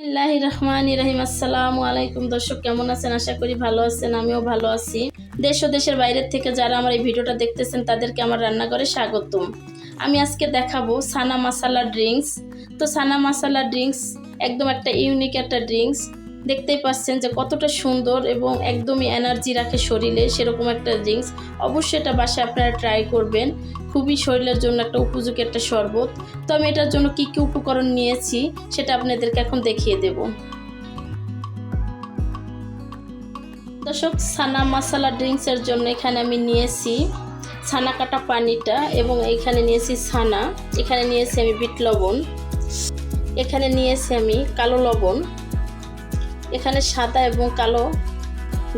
আল্লাহ রহমান ইরাহিম আসসালামু আলাইকুম। দর্শক, কেমন আছেন? আশা করি ভালো আছেন, আমিও ভালো আছি। দেশ ও দেশের বাইরের থেকে যারা আমার এই ভিডিওটা দেখতেছেন, তাদেরকে আমার রান্নাঘরে স্বাগতম। আমি আজকে দেখাবো সানা মাসালা ড্রিঙ্কস। তো সানা মাসালা ড্রিঙ্কস একদম একটা ইউনিক একটা ড্রিঙ্কস। দেখতেই পাচ্ছেন যে কতটা সুন্দর এবং একদমই এনার্জি রাখে শরীরে, সেরকম একটা ড্রিঙ্কস অবশ্যই এটা বাসায় আপনারা ট্রাই করবেন। খুবই শরীরের জন্য একটা উপযোগী একটা শরবত। তো আমি এটার জন্য কী কী উপকরণ নিয়েছি, সেটা আপনাদেরকে এখন দেখিয়ে দেব। দর্শক সানা মশলা ড্রিঙ্কসের জন্য এখানে আমি নিয়েছি ছানা কাটা পানিটা এবং এখানে নিয়েছি ছানা। এখানে নিয়েছি আমি বিট লবণ। এখানে নিয়েছি আমি কালো লবণ। এখানে সাদা এবং কালো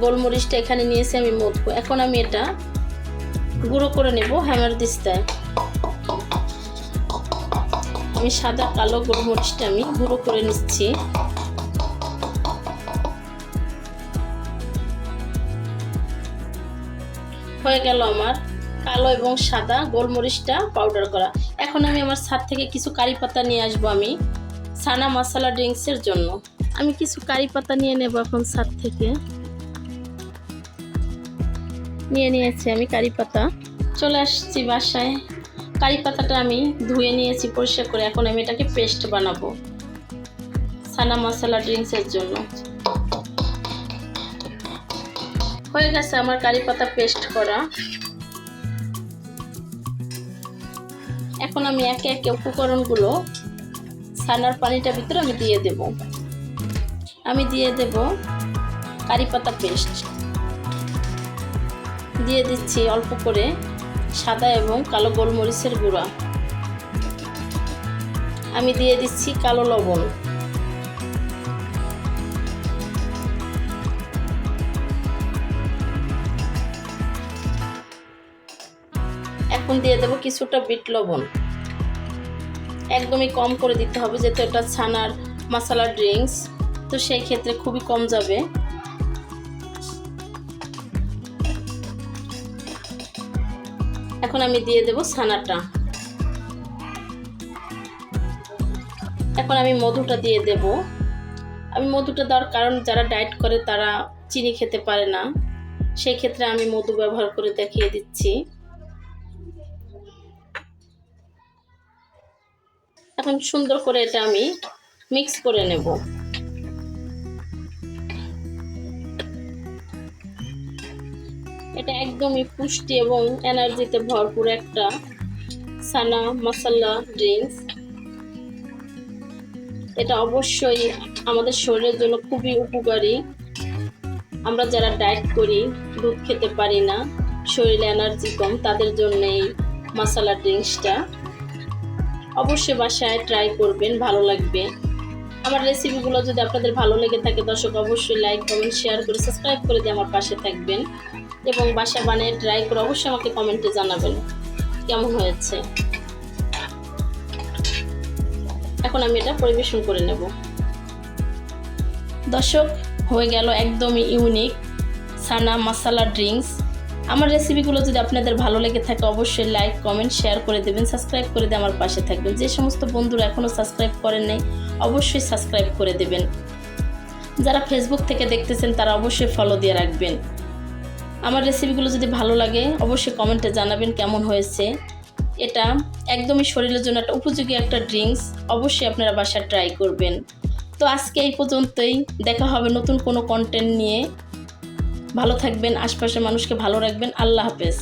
গোলমরিচটা এখানে নিয়েছি আমি মধু। এখন আমি এটা গুঁড়ো করে নেব হ্যামার দিস্তায়। আমি সাদা কালো গোলমরিচটা আমি গুঁড়ো করে নিচ্ছি। হয়ে গেল আমার কালো এবং সাদা গোলমরিচটা পাউডার করা। এখন আমি আমার ছাদ থেকে কিছু কারি পাতা নিয়ে আসব আমি। সানা মশলা ড্রিঙ্কসের জন্য। আমি কিছু কারি পাতা নিয়ে নেব এখন ছাদ থেকে। নিয়ে নিয়েছি আমি কারি পাতা। চলে আসছি বাসায়। কারি পাতাটা আমি ধুয়ে নিয়েছি পরিষ্কার করে। এখন আমি এটাকে পেস্ট বানাবো সানা মশলা ড্রিঙ্কসের জন্য। হয়ে গেছে আমার কারি পাতা পেস্ট করা। এখন আমি একে একে উপকরণগুলো ছানার পানিটার ভিতরে আমি দিয়ে দেব। আমি দিয়ে দেব কারি পাতা পেস্ট। দিয়ে দিচ্ছি অল্প করে সাদা এবং কালো গোলমরিচের গুঁড়া। আমি দিয়ে দিচ্ছি কালো লবণ। এখন দিয়ে দেবো কিছুটা বিট লবণ। একদমই কম করে দিতে হবে, যেহেতু এটা ছানার মশলা ড্রিঙ্কস তো সেই ক্ষেত্রে খুবই কম যাবে। এখন আমি দিয়ে দেব ছানাটা। এখন আমি মধুটা দিয়ে দেব। আমি মধুটা দেওয়ার কারণ যারা ডায়েট করে তারা চিনি খেতে পারে না। সেই ক্ষেত্রে আমি মধু ব্যবহার করে দেখিয়ে দিচ্ছি। এখন সুন্দর করে এটা আমি মিক্স করে নেব। এটা একদমই পুষ্টি এবং এনার্জিতে ভরপুর একটা সানা মশলা ড্রিঙ্কস। এটা অবশ্যই আমাদের শরীরের জন্য খুবই উপকারী। আমরা যারা ডায়েট করি, দুধ খেতে পারি না, শরীরে এনার্জি কম, তাদের জন্য এই মশলা ড্রিঙ্কসটা অবশ্যই বাসায় ট্রাই করবেন, ভালো লাগবে। আমার রেসিপিগুলো যদি আপনাদের ভালো লেগে থাকে, দর্শক অবশ্যই লাইক কমেন্ট শেয়ার করে সাবস্ক্রাইব করে দিয়ে আমার পাশে থাকবেন। এবং বাসা বানিয়ে ট্রাই করে অবশ্যই আমাকে কমেন্টে জানাবেন, কেমন হয়েছে? এখন আমি এটা পরিবেশন করে নেব। দর্শক, হয়ে গেল একদমই ইউনিক সানা মশালা ড্রিঙ্কস আমার রেসিপিগুলো যদি আপনাদের ভালো লেগে থাকে, অবশ্যই লাইক কমেন্ট শেয়ার করে দেবেন সাবস্ক্রাইব করে দিয়ে আমার পাশে থাকবেন। যে সমস্ত বন্ধুরা এখনও সাবস্ক্রাইব করেন নাই, অবশ্যই সাবস্ক্রাইব করে দেবেন। যারা ফেসবুক থেকে দেখতেছেন, তারা অবশ্যই ফলো দিয়ে রাখবেন। আমার রেসিপিগুলো যদি ভালো লাগে, অবশ্যই কমেন্টে জানাবেন কেমন হয়েছে। এটা একদমই শরীরের জন্য একটা উপযোগী একটা ড্রিঙ্কস অবশ্যই আপনারা বাসায় ট্রাই করবেন। তো আজকে এই পর্যন্তই, দেখা হবে নতুন কোনো কন্টেন্ট নিয়ে। ভালো থাকবেন আশপাশের মানুষকে ভালো রাখবেন। আল্লাহ হাফেজ।